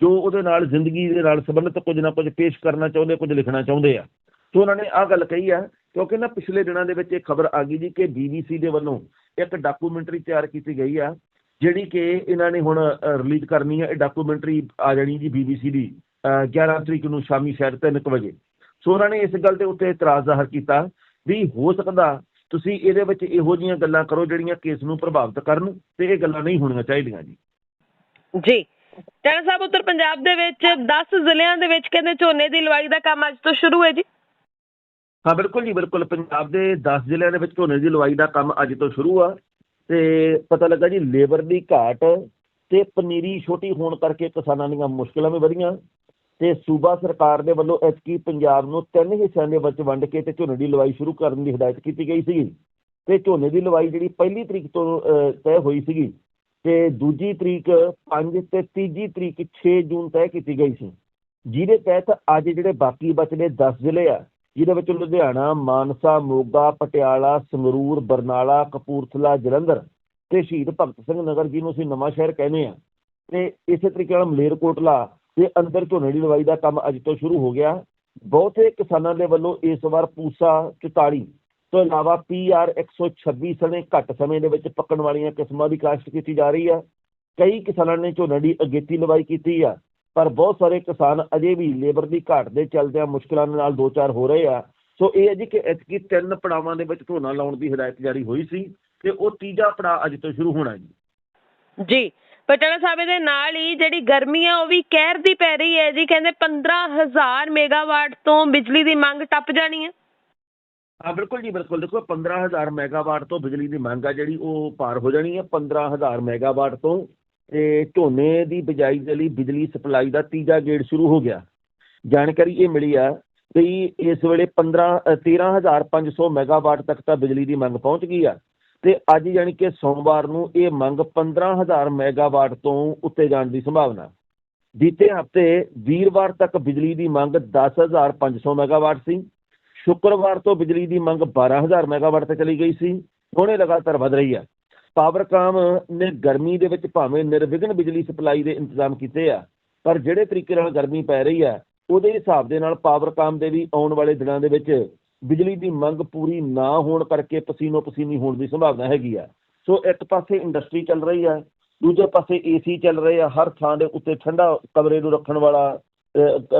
S2: ਜੋ ਉਹਦੇ ਨਾਲ ਜ਼ਿੰਦਗੀ ਦੇ ਨਾਲ ਸੰਬੰਧਿਤ ਕੁਝ ਨਾ ਕੁਝ ਪੇਸ਼ ਕਰਨਾ ਚਾਹੁੰਦੇ, ਕੁਝ ਲਿਖਣਾ ਚਾਹੁੰਦੇ ਆ। ਸੋ ਉਹਨਾਂ ਨੇ ਆਹ ਗੱਲ ਕਹੀ ਆ, ਕਿਉਂਕਿ ਨਾ ਪਿਛਲੇ ਦਿਨਾਂ ਦੇ ਵਿੱਚ ਇਹ ਖਬਰ ਆ ਗਈ ਜੀ ਕਿ ਬੀਬੀਸੀ ਦੇ ਵੱਲੋਂ ਇੱਕ ਡਾਕੂਮੈਂਟਰੀ ਤਿਆਰ ਕੀਤੀ ਗਈ ਆ, ਜਿਹੜੀ ਕਿ ਇਹਨਾਂ ਨੇ ਹੁਣ ਰਿਲੀਜ਼ ਕਰਨੀ ਹੈ ਇਹ ਡਾਕੂਮੈਂਟਰੀ ਆ ਜਾਣੀ ਜੀ ਬੀਬੀਸੀ ਦੀ, ਅਹ 11 ਤਰੀਕ ਨੂੰ ਸ਼ਾਮੀ ਸ਼ਾਇਦ 3 ਵਜੇ। ਸੋ ਉਹਨਾਂ ਨੇ ਇਸ ਗੱਲ ਦੇ ਉੱਤੇ ਇਤਰਾਜ਼ ਜ਼ਾਹਰ ਕੀਤਾ ਵੀ ਹੋ ਸਕਦਾ ਤੁਸੀਂ ਇਹਦੇ ਵਿੱਚ ਇਹੋ ਜਿਹੀਆਂ ਗੱਲਾਂ ਕਰੋ ਜਿਹੜੀਆਂ ਕੇਸ ਨੂੰ ਪ੍ਰਭਾਵਿਤ ਕਰਨ ਤੇ ਇਹ ਗੱਲਾਂ ਨਹੀਂ ਹੋਣੀਆਂ ਚਾਹੀਦੀਆਂ ਜੀ।
S1: ਜੀ। ਟਾਣਾ ਸਾਹਿਬ, ਉੱਤਰ ਪੰਜਾਬ ਦੇ ਵਿੱਚ 10 ਜ਼ਿਲ੍ਹਿਆਂ ਦੇ ਵਿੱਚ ਕਹਿੰਦੇ ਝੋਨੇ ਦੀ ਲਵਾਈ ਦਾ ਕੰਮ ਅੱਜ ਤੋਂ ਸ਼ੁਰੂ ਹੈ ਜੀ।
S2: ਹਾਂ, ਬਿਲਕੁਲ ਜੀ, ਬਿਲਕੁਲ। ਪੰਜਾਬ ਦੇ 10 ਜ਼ਿਲ੍ਹਿਆਂ ਦੇ ਵਿੱਚ ਝੋਨੇ ਦੀ ਲਵਾਈ ਦਾ ਕੰਮ ਅੱਜ ਤੋਂ ਸ਼ੁਰੂ ਆ ਤੇ ਪਤਾ ਲੱਗਾ ਜੀ, ਲੇਬਰ ਦੀ ਘਾਟ ਤੇ ਪਨੀਰੀ ਛੋਟੀ ਹੋਣ ਕਰਕੇ ਕਿਸਾਨਾਂ ਦੀਆਂ ਮੁਸ਼ਕਲਾਂ ਵੀ ਵਧੀਆਂ ਤੇ ਸੂਬਾ ਸਰਕਾਰ ਦੇ ਵੱਲੋਂ ਐਤਕੀ ਪੰਜਾਬ ਨੂੰ ਤਿੰਨ ਹਿੱਸਿਆਂ ਦੇ ਵਿੱਚ ਵੰਡ ਕੇ ਤੇ ਝੋਨੇ ਦੀ ਲਵਾਈ ਸ਼ੁਰੂ ਕਰਨ ਦੀ ਹਦਾਇਤ ਕੀਤੀ ਗਈ ਸੀ ਤੇ ਝੋਨੇ ਦੀ ਲਵਾਈ ਜਿਹੜੀ ਪਹਿਲੀ ਤਰੀਕ ਤੋਂ ਤੈਅ ਹੋਈ ਸੀਗੀ ਤੇ ਦੂਜੀ ਤਰੀਕ 5 ਤੇ ਤੀਜੀ ਤਰੀਕ 6 ਜੂਨ ਤੈਅ ਕੀਤੀ ਗਈ ਸੀ। ਜਿਹਦੇ ਤਹਿਤ ਅੱਜ ਜਿਹੜੇ ਬਾਕੀ ਬਚਦੇ 10 ਜ਼ਿਲ੍ਹੇ ਆ, ਜਿਹਦੇ ਵਿੱਚ ਲੁਧਿਆਣਾ, ਮਾਨਸਾ, ਮੋਗਾ, ਪਟਿਆਲਾ, ਸੰਗਰੂਰ, ਬਰਨਾਲਾ, ਕਪੂਰਥਲਾ, ਜਲੰਧਰ ਤੇ ਸ਼ਹੀਦ ਭਗਤ ਸਿੰਘ ਨਗਰ ਜਿਹਨੂੰ ਅਸੀਂ ਨਵਾਂ ਸ਼ਹਿਰ ਕਹਿੰਦੇ ਆ। ਤੇ ਇਸੇ ਤਰੀਕੇ ਨਾਲ ਮਲੇਰਕੋਟਲਾ ਦੇ ਅੰਦਰ ਝੋਨੇ ਦੀ ਲਵਾਈ ਦਾ ਕੰਮ ਅੱਜ ਤੋਂ ਸ਼ੁਰੂ ਹੋ ਗਿਆ। ਬਹੁਤੇ ਕਿਸਾਨਾਂ ਦੇ ਵੱਲੋਂ ਇਸ ਵਾਰ ਪੂਸਾ 44 ਤੋਂ ਇਲਾਵਾ ਪੀਆਰ 126 ਸਣੇ ਘੱਟ ਸਮੇਂ ਦੇ ਵਿੱਚ ਪੱਕਣ ਵਾਲੀਆਂ ਕਿਸਮਾਂ ਦੀ ਕਾਸ਼ਤ ਕੀਤੀ ਜਾ ਰਹੀ ਆ। ਕਈ ਕਿਸਾਨਾਂ ਨੇ ਝੋਨੇ ਦੀ ਅਗੇਤੀ ਲਵਾਈ ਕੀਤੀ ਆ, ਪਰ ਬਹੁਤ ਸਾਰੇ ਕਿਸਾਨ ਅਜੇ ਵੀ ਲੇਬਰ ਦੀ ਘਾਟ ਦੇ ਚੱਲਦਿਆਂ ਮੁਸ਼ਕਲਾਂ ਨਾਲ ਦੋ ਚਾਰ ਹੋ ਰਹੇ ਆ। ਸੋ ਇਹ ਹੈ ਜੀ ਕਿ ਐਤਕੀ ਤਿੰਨ ਪੜਾਵਾਂ ਦੇ ਵਿੱਚ ਝੋਨਾ ਲਾਉਣ ਦੀ ਹਦਾਇਤ ਜਾਰੀ ਹੋਈ ਸੀ ਤੇ ਉਹ ਤੀਜਾ ਪੜਾਅ ਅੱਜ ਤੋਂ ਸ਼ੁਰੂ ਹੋਣਾ ਜੀ।
S1: ਜੀ ਪਟਨਾ ਸਾਹਿਬ ਦੇ ਨਾਲ ਹੀ ਜਿਹੜੀ ਗਰਮੀ ਆ ਉਹ ਵੀ ਕਹਿਰ ਦੀ ਪੈ ਰਹੀ ਹੈ ਜੀ। ਕਹਿੰਦੇ 15000 ਮੈਗਾਵਾਟ ਤੋਂ ਬਿਜਲੀ ਦੀ ਮੰਗ ਟੱਪ ਜਾਣੀ ਹੈ।
S2: ਹਾਂ ਬਿਲਕੁਲ ਜੀ ਬਿਲਕੁਲ। ਦੇਖੋ 15000 ਮੈਗਾਵਾਟ ਤੋਂ ਬਿਜਲੀ ਦੀ ਮੰਗ ਆ ਜਿਹੜੀ ਉਹ ਪਾਰ ਹੋ ਜਾਣੀ ਹੈ 15000 ਮੈਗਾਵਾਟ ਤੋਂ ਤੇ ਝੋਨੇ ਦੀ ਬਿਜਾਈ ਦੇ ਲਈ ਬਿਜਲੀ ਸਪਲਾਈ ਦਾ ਤੀਜਾ ਗੇੜ ਸ਼ੁਰੂ ਹੋ ਗਿਆ। ਜਾਣਕਾਰੀ ਇਹ ਮਿਲੀ ਆ ਕਿ ਇਸ ਵੇਲੇ 15 ਅ, 13500 ਮੈਗਾਵਾਟ ਤੱਕ ਤਾਂ ਬਿਜਲੀ ਦੀ ਮੰਗ ਪਹੁੰਚ ਗਈ ਆ। ਤੇ ਅੱਜ ਯਾਨੀ ਕਿ ਸੋਮਵਾਰ ਨੂੰ ਇਹ ਮੰਗ 15000 ਮੈਗਾਵਾਟ ਤੋਂ ਉੱਤੇ ਜਾਣ ਦੀ ਸੰਭਾਵਨਾ। ਬੀਤੇ ਹਫ਼ਤੇ ਵੀਰਵਾਰ ਤੱਕ ਬਿਜਲੀ ਦੀ ਮੰਗ 10500 ਮੈਗਾਵਾਟ ਸੀ। ਸ਼ੁੱਕਰਵਾਰ ਤੋਂ ਬਿਜਲੀ ਦੀ ਮੰਗ 12000 ਮੈਗਾਵਾਟ ਤੇ ਚਲੀ ਗਈ ਸੀ। ਹੁਣ ਇਹ ਲਗਾਤਾਰ ਵਧ ਰਹੀ ਹੈ ਪਾਵਰਕਾਮ ਨੇ ਗਰਮੀ ਦੇ ਵਿੱਚ ਭਾਵੇਂ ਨਿਰਵਿਘਨ ਬਿਜਲੀ ਸਪਲਾਈ ਦੇ ਇੰਤਜ਼ਾਮ ਕੀਤੇ ਆ, ਪਰ ਜਿਹੜੇ ਤਰੀਕੇ ਨਾਲ ਗਰਮੀ ਪੈ ਰਹੀ ਆ, ਉਹਦੇ ਹਿਸਾਬ ਦੇ ਨਾਲ ਪਾਵਰਕਾਮ ਦੇ ਵੀ ਆਉਣ ਵਾਲੇ ਦਿਨਾਂ ਦੇ ਵਿੱਚ ਬਿਜਲੀ ਦੀ ਮੰਗ ਪੂਰੀ ਨਾ ਹੋਣ ਕਰਕੇ ਪਸੀਨੋ ਪਸੀਨੀ ਹੋਣ ਦੀ ਸੰਭਾਵਨਾ ਹੈਗੀ ਆ। ਸੋ ਇੱਕ ਪਾਸੇ ਇੰਡਸਟਰੀ ਚੱਲ ਰਹੀ ਆ, ਦੂਜੇ ਪਾਸੇ ਏਸੀ ਚੱਲ ਰਹੇ ਆ, ਹਰ ਥਾਂ ਦੇ ਉੱਤੇ ਠੰਡਾ ਕਮਰੇ ਨੂੰ ਰੱਖਣ ਵਾਲਾ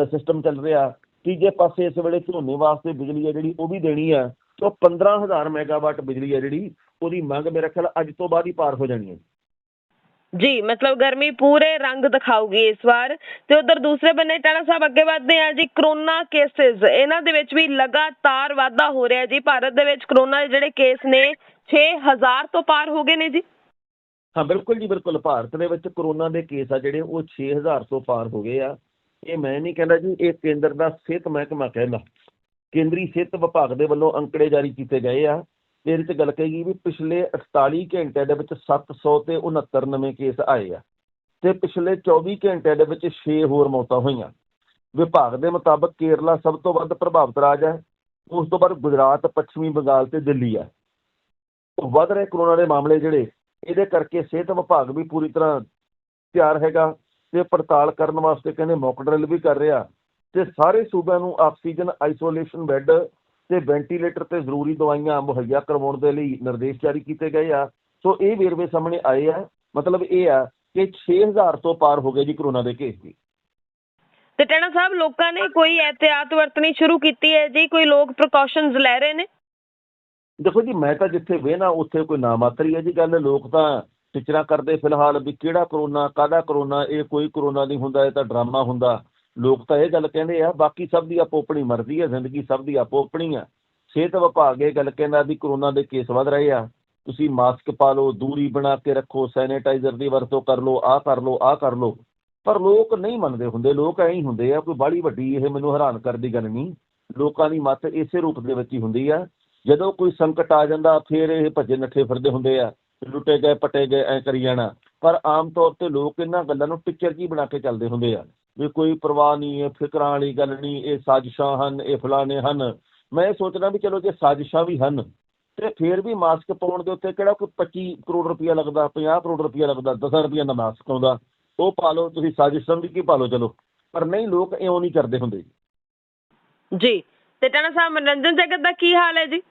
S2: ਸਿਸਟਮ ਚੱਲ ਰਿਹਾ। ਤੀਜੇ ਪਾਸੇ ਇਸ ਵੇਲੇ ਝੋਨੇ ਵਾਸਤੇ ਬਿਜਲੀ ਆ ਜਿਹੜੀ ਉਹ ਵੀ ਦੇਣੀ ਆ। ਸੋ 15000 ਮੈਗਾਵਾਟ ਬਿਜਲੀ ਆ ਜਿਹੜੀ ਉਹਦੀ ਮੰਗ ਮੇਰੇ ਖਿਆਲ ਅੱਜ ਤੋਂ ਬਾਅਦ ਹੀ ਪਾਰ ਹੋ ਜਾਣੀ ਹੈ
S1: ਜੀ। ਮਤਲਬ ਗਰਮੀ ਪੂਰੇ ਰੰਗ ਦਿਖਾਊਗੀ ਇਸ ਵਾਰ। ਤੇ ਉਧਰ ਦੂਸਰੇ ਬੰਨੇ ਟਾਣਾ ਸਾਹਿਬ ਅੱਗੇ ਵਧਦੇ ਆ ਜੀ ਕਰੋਨਾ ਕੇਸਿਸ ਇਹਨਾਂ ਦੇ ਵਿੱਚ ਵੀ ਲਗਾਤਾਰ ਵਾਧਾ ਹੋ ਰਿਹਾ ਜੀ। ਭਾਰਤ ਦੇ ਵਿੱਚ ਕਰੋਨਾ ਦੇ ਜਿਹੜੇ ਕੇਸ ਨੇ 6000 ਤੋਂ ਪਾਰ ਹੋ ਗਏ ਨੇ ਜੀ।
S2: ਹਾਂ ਬਿਲਕੁਲ ਜੀ ਬਿਲਕੁਲ। ਭਾਰਤ ਦੇ ਵਿੱਚ ਕਰੋਨਾ ਦੇ ਕੇਸ ਆ ਜਿਹੜੇ ਉਹ 6000 ਤੋਂ ਪਾਰ ਹੋ ਗਏ ਆ। ਇਹ ਮੈਂ ਨਹੀਂ ਕਹਿੰਦਾ ਜੀ, ਇਹ ਕੇਂਦਰ ਦਾ ਸਿਹਤ ਮਹਿਕਮਾ ਕਹਿੰਦਾ। ਕੇਂਦਰੀ ਸਿਹਤ ਵਿਭਾਗ ਦੇ ਵੱਲੋਂ ਅੰਕੜੇ ਜਾਰੀ ਕੀਤੇ ਗਏ ਆ। ਇਹਦੇ 'ਚ ਗੱਲ ਕਹੀ ਗਈ ਵੀ ਪਿਛਲੇ 48 ਘੰਟਿਆਂ ਦੇ ਵਿੱਚ 700 ਤੇ 69 ਨਵੇਂ ਕੇਸ ਆਏ ਆ ਤੇ ਪਿਛਲੇ 24 ਘੰਟਿਆਂ ਦੇ ਵਿੱਚ 6 ਹੋਰ ਮੌਤਾਂ ਹੋਈਆਂ। ਵਿਭਾਗ ਦੇ ਮੁਤਾਬਕ ਕੇਰਲਾ ਸਭ ਤੋਂ ਵੱਧ ਪ੍ਰਭਾਵਿਤ ਰਾਜ ਹੈ ਉਸ ਤੋਂ ਬਾਅਦ ਗੁਜਰਾਤ, ਪੱਛਮੀ ਬੰਗਾਲ ਤੇ ਦਿੱਲੀ ਹੈ ਵੱਧ ਰਹੇ ਕਰੋਨਾ ਦੇ ਮਾਮਲੇ ਜਿਹੜੇ, ਇਹਦੇ ਕਰਕੇ ਸਿਹਤ ਵਿਭਾਗ ਵੀ ਪੂਰੀ ਤਰ੍ਹਾਂ ਤਿਆਰ ਹੈਗਾ। ਤੇ ਪੜਤਾਲ ਕਰਨ ਵਾਸਤੇ ਕਹਿੰਦੇ ਮੌਕ ਡਰਿਲ ਵੀ ਕਰ ਰਿਹਾ ਤੇ ਸਾਰੇ ਸੂਬਿਆਂ ਨੂੰ ਆਕਸੀਜਨ ਆਈਸੋਲੇਸ਼ਨ ਬੈੱਡ ਤੇ ਵੈਂਟੀਲੇਟਰ ਤੇ ਜ਼ਰੂਰੀ ਦਵਾਈਆਂ ਮੁਹੱਈਆ ਕਰਵਾਉਣ ਦੇ ਲਈ ਨਿਰਦੇਸ਼ ਜਾਰੀ ਕੀਤੇ ਗਏ ਆ। ਸੋ ਇਹ ਵੇਰਵੇ ਸਾਹਮਣੇ ਆਏ ਆ। ਮਤਲਬ ਇਹ ਆ ਕਿ 6000 ਤੋਂ ਪਾਰ ਹੋ ਗਏ ਜੀ ਕਰੋਨਾ ਦੇ ਕੇਸ ਵੀ
S1: ਤੇ ਟਾਣਾ ਸਾਹਿਬ ਲੋਕਾਂ ਨੇ ਕੋਈ ਇਹਤਿਆਤ ਵਰਤਣੀ ਸ਼ੁਰੂ ਕੀਤੀ ਹੈ ਜੀ? ਕੋਈ ਲੋਕ ਪ੍ਰੀਕਾਸ਼ਨਸ ਲੈ ਰਹੇ ਨੇ?
S2: ਦੇਖੋ ਜੀ ਮੈਂ ਤਾਂ ਜਿੱਥੇ ਵੇਹਨਾ ਉੱਥੇ ਕੋਈ ਨਾ ਮਾਤਰ ਹੈ ਜੀ ਗੱਲ। ਲੋਕ ਤਾਂ ਟੀਚਰਾਂ ਕਰਦੇ ਫਿਲਹਾਲ ਵੀ ਕਿਹੜਾ ਕਰੋਨਾ, ਕਾਹਦਾ ਕਰੋਨਾ, ਇਹ ਕੋਈ ਕਰੋਨਾ ਨਹੀਂ ਹੁੰਦਾ, ਇਹ ਤਾਂ ਡਰਾਮਾ ਹੁੰਦਾ। ਲੋਕ ਤਾਂ ਇਹ ਗੱਲ ਕਹਿੰਦੇ ਆ, ਬਾਕੀ ਸਭ ਦੀ ਆਪੋ ਆਪਣੀ ਮਰਜ਼ੀ ਹੈ ਜ਼ਿੰਦਗੀ ਸਭ ਦੀ ਆਪੋ ਆਪਣੀ ਆ। ਸਿਹਤ ਵਿਭਾਗ ਇਹ ਗੱਲ ਕਹਿੰਦਾ ਵੀ ਕਰੋਨਾ ਦੇ ਕੇਸ ਵੱਧ ਰਹੇ ਆ। ਤੁਸੀਂ ਮਾਸਕ ਪਾ ਲਓ, ਦੂਰੀ ਬਣਾ ਕੇ ਰੱਖੋ, ਸੈਨੀਟਾਈਜ਼ਰ ਦੀ ਵਰਤੋਂ ਕਰ ਲਓ, ਆਹ ਕਰ ਲਓ, ਆਹ ਕਰ ਲਓ। ਪਰ ਲੋਕ ਨਹੀਂ ਮੰਨਦੇ ਹੁੰਦੇ, ਲੋਕ ਐਂ ਹੀ ਹੁੰਦੇ ਆ, ਕੋਈ ਬਾਹਲੀ ਵੱਡੀ ਇਹ ਮੈਨੂੰ ਹੈਰਾਨ ਕਰਦੀ ਗੱਲ ਨਹੀਂ। ਲੋਕਾਂ ਦੀ ਮੱਤ ਇਸੇ ਰੂਪ ਦੇ ਵਿੱਚ ਹੀ ਹੁੰਦੀ ਆ। ਜਦੋਂ ਕੋਈ ਸੰਕਟ ਆ ਜਾਂਦਾ, ਫਿਰ ਇਹ ਭੱਜੇ ਨੱਠੇ ਫਿਰਦੇ ਹੁੰਦੇ ਆ। ਲੁੱਟੇ ਗਏ, ਪਟੇ ਗਏ, ਐ ਕਰੀ ਜਾਣਾ। ਪਰ ਆਮ ਤੌਰ ਤੇ ਲੋਕ ਇਹਨਾਂ ਗੱਲਾਂ ਨੂੰ ਪਿਕਚਰ ਜੀ ਬਣਾ ਕੇ ਚੱਲਦੇ ਹੁੰਦੇ ਆ ਵੀ ਕੋਈ ਪਰਵਾਹ ਨਹੀਂ, ਇਹ ਫਿਕਰਾਂ ਵਾਲੀ ਗੱਲ ਨਹੀਂ, ਇਹ ਸਾਜ਼ਿਸ਼ਾਂ ਹਨ, ਇਹ ਫਲਾਣੇ ਹਨ। ਮੈਂ ਸੋਚਦਾ ਵੀ ਚਲੋ ਜੇ ਸਾਜ਼ਿਸ਼ਾਂ ਵੀ ਹਨ ਤੇ ਫਿਰ ਵੀ ਮਾਸਕ ਪਾਉਣ ਦੇ ਉੱਤੇ ਕਿਹੜਾ ਕੋਈ 25 ਕਰੋੜ ਰੁਪਇਆ ਲੱਗਦਾ 50 ਕਰੋੜ ਰੁਪਇਆ ਲੱਗਦਾ 10 ਰੁਪਇਆ ਦਾ ਮਾਸਕ ਆਉਂਦਾ, ਉਹ ਪਾ ਲਓ, ਤੁਸੀਂ ਸਾਜ਼ਿਸ਼ ਸਮਝ ਕੇ ਪਾ ਲਓ, ਚਲੋ। ਪਰ ਨਹੀਂ, ਲੋਕ ਇਉਂ ਨਹੀਂ ਕਰਦੇ ਹੁੰਦੇ।
S1: ਜੀ, ਤੇ ਟਾਣਾ ਸਾਹਿਬ, ਮਨੋਰੰਜਨ ਜਗਤ ਦਾ ਕੀ ਹਾਲ ਹੈ ਜੀ?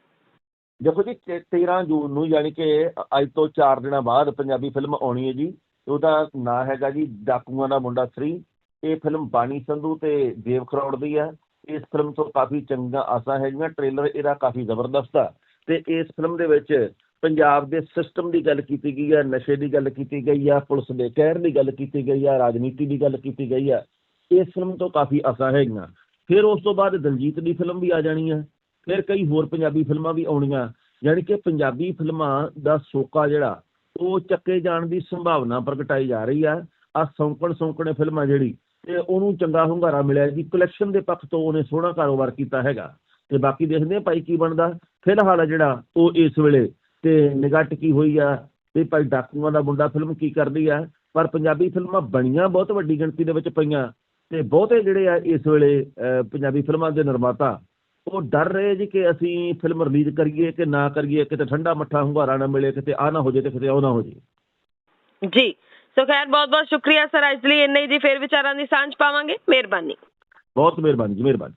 S2: ਦੇਖੋ ਜੀ, ਤੇ- 13 ਜੂਨ ਨੂੰ ਯਾਨੀ ਕਿ ਅੱਜ ਤੋਂ 4 ਦਿਨਾਂ ਬਾਅਦ ਪੰਜਾਬੀ ਫਿਲਮ ਆਉਣੀ ਹੈ ਜੀ। ਉਹਦਾ ਨਾਂ ਹੈਗਾ ਜੀ, ਡਾਕੂਆਂ ਦਾ ਮੁੰਡਾ 3 ਇਹ ਫਿਲਮ ਬਾਣੀ ਸੰਧੂ ਤੇ ਦੇਵ ਖਰੋੜ ਦੀ ਹੈ। ਇਸ ਫਿਲਮ ਤੋਂ ਕਾਫੀ ਚੰਗੀਆਂ ਆਸਾਂ ਹੈਗੀਆਂ, ਟ੍ਰੇਲਰ ਇਹਦਾ ਕਾਫੀ ਜ਼ਬਰਦਸਤ ਆ। ਤੇ ਇਸ ਫਿਲਮ ਦੇ ਵਿੱਚ ਪੰਜਾਬ ਦੇ ਸਿਸਟਮ ਦੀ ਗੱਲ ਕੀਤੀ ਗਈ ਹੈ, ਨਸ਼ੇ ਦੀ ਗੱਲ ਕੀਤੀ ਗਈ ਆ, ਪੁਲਿਸ ਦੇ ਕਹਿਰ ਦੀ ਗੱਲ ਕੀਤੀ ਗਈ ਆ, ਰਾਜਨੀਤੀ ਦੀ ਗੱਲ ਕੀਤੀ ਗਈ ਆ। ਇਸ ਫਿਲਮ ਤੋਂ ਕਾਫੀ ਆਸਾਂ ਹੈਗੀਆਂ। ਫਿਰ ਉਸ ਤੋਂ ਬਾਅਦ ਦਲਜੀਤ ਦੀ ਫਿਲਮ ਵੀ ਆ ਜਾਣੀ ਹੈ ਫਿਰ ਕਈ ਹੋਰ ਪੰਜਾਬੀ ਫਿਲਮਾਂ ਵੀ ਆਉਣੀਆਂ ਯਾਨੀ ਕਿ ਪੰਜਾਬੀ ਫਿਲਮਾਂ ਦਾ ਸੋਕਾ ਜਿਹੜਾ ਉਹ ਚੱਕੇ ਜਾਣ ਦੀ ਸੰਭਾਵਨਾ ਪ੍ਰਗਟਾਈ ਜਾ ਰਹੀ ਆ। ਆ ਸੌਂਕਣ ਸੌਂਕਣੇ ਫਿਲਮਾਂ ਜਿਹੜੀ ਤੇ ਉਹਨੂੰ ਚੰਗਾ ਹੁੰਗਾਰਾ ਮਿਲਿਆ ਜੀ। ਕਲੈਕਸ਼ਨ ਦੇ ਪੱਖ ਤੋਂ ਉਹਨੇ ਸੋਹਣਾ ਕਾਰੋਬਾਰ ਕੀਤਾ ਹੈਗਾ। ਤੇ ਬਾਕੀ ਦੇਖਦੇ ਆ ਭਾਈ ਕੀ ਬਣਦਾ। ਫਿਲਹਾਲ ਜਿਹੜਾ ਉਹ ਇਸ ਵੇਲੇ ਤੇ ਨਿਗਾਹ ਟਿਕੀ ਹੋਈ ਆ ਤੇ ਭਾਈ ਡਾਕੂਆਂ ਦਾ ਮੁੰਡਾ ਫਿਲਮ ਕੀ ਕਰਦੀ ਆ। ਪਰ ਪੰਜਾਬੀ ਫਿਲਮਾਂ ਬਣੀਆਂ ਬਹੁਤ ਵੱਡੀ ਗਿਣਤੀ ਦੇ ਵਿੱਚ ਪਈਆਂ ਤੇ ਬਹੁਤੇ ਜਿਹੜੇ ਆ ਇਸ ਵੇਲੇ ਅਹ, ਪੰਜਾਬੀ ਫਿਲਮਾਂ ਦੇ ਨਿਰਮਾਤਾ ਉਹ ਡਰ ਰਹੇ ਜੀ ਕਿ ਅਸੀਂ ਫਿਲਮ ਰਿਲੀਜ਼ ਕਰੀਏ ਕਿ ਨਾ ਕਰੀਏ ਕਿਤੇ ਠੰਡਾ ਮੱਠਾ ਹੁੰਗਾਰਾ ਨਾ ਮਿਲੇ ਕਿਤੇ ਆ ਨਾ ਹੋ ਜੇ ਤੇ ਕਿਤੇ ਉਹ ਨਾ ਹੋ ਜੇ
S1: ਜੀ। ਸੋ ਖੈਰ ਬਹੁਤ ਬਹੁਤ ਸ਼ੁਕਰੀਆ ਸਰ ਇਸ ਲਈ ਇੰਨੇ ਜੀ ਫਿਰ ਵਿਚਾਰਾਂ ਦੀ ਸਾਂਝ ਪਾਵਾਂਗੇ। ਮਿਹਰਬਾਨੀ।
S2: ਬਹੁਤ ਮਿਹਰਬਾਨੀ ਜੀ ਮਿਹਰਬਾਨੀ।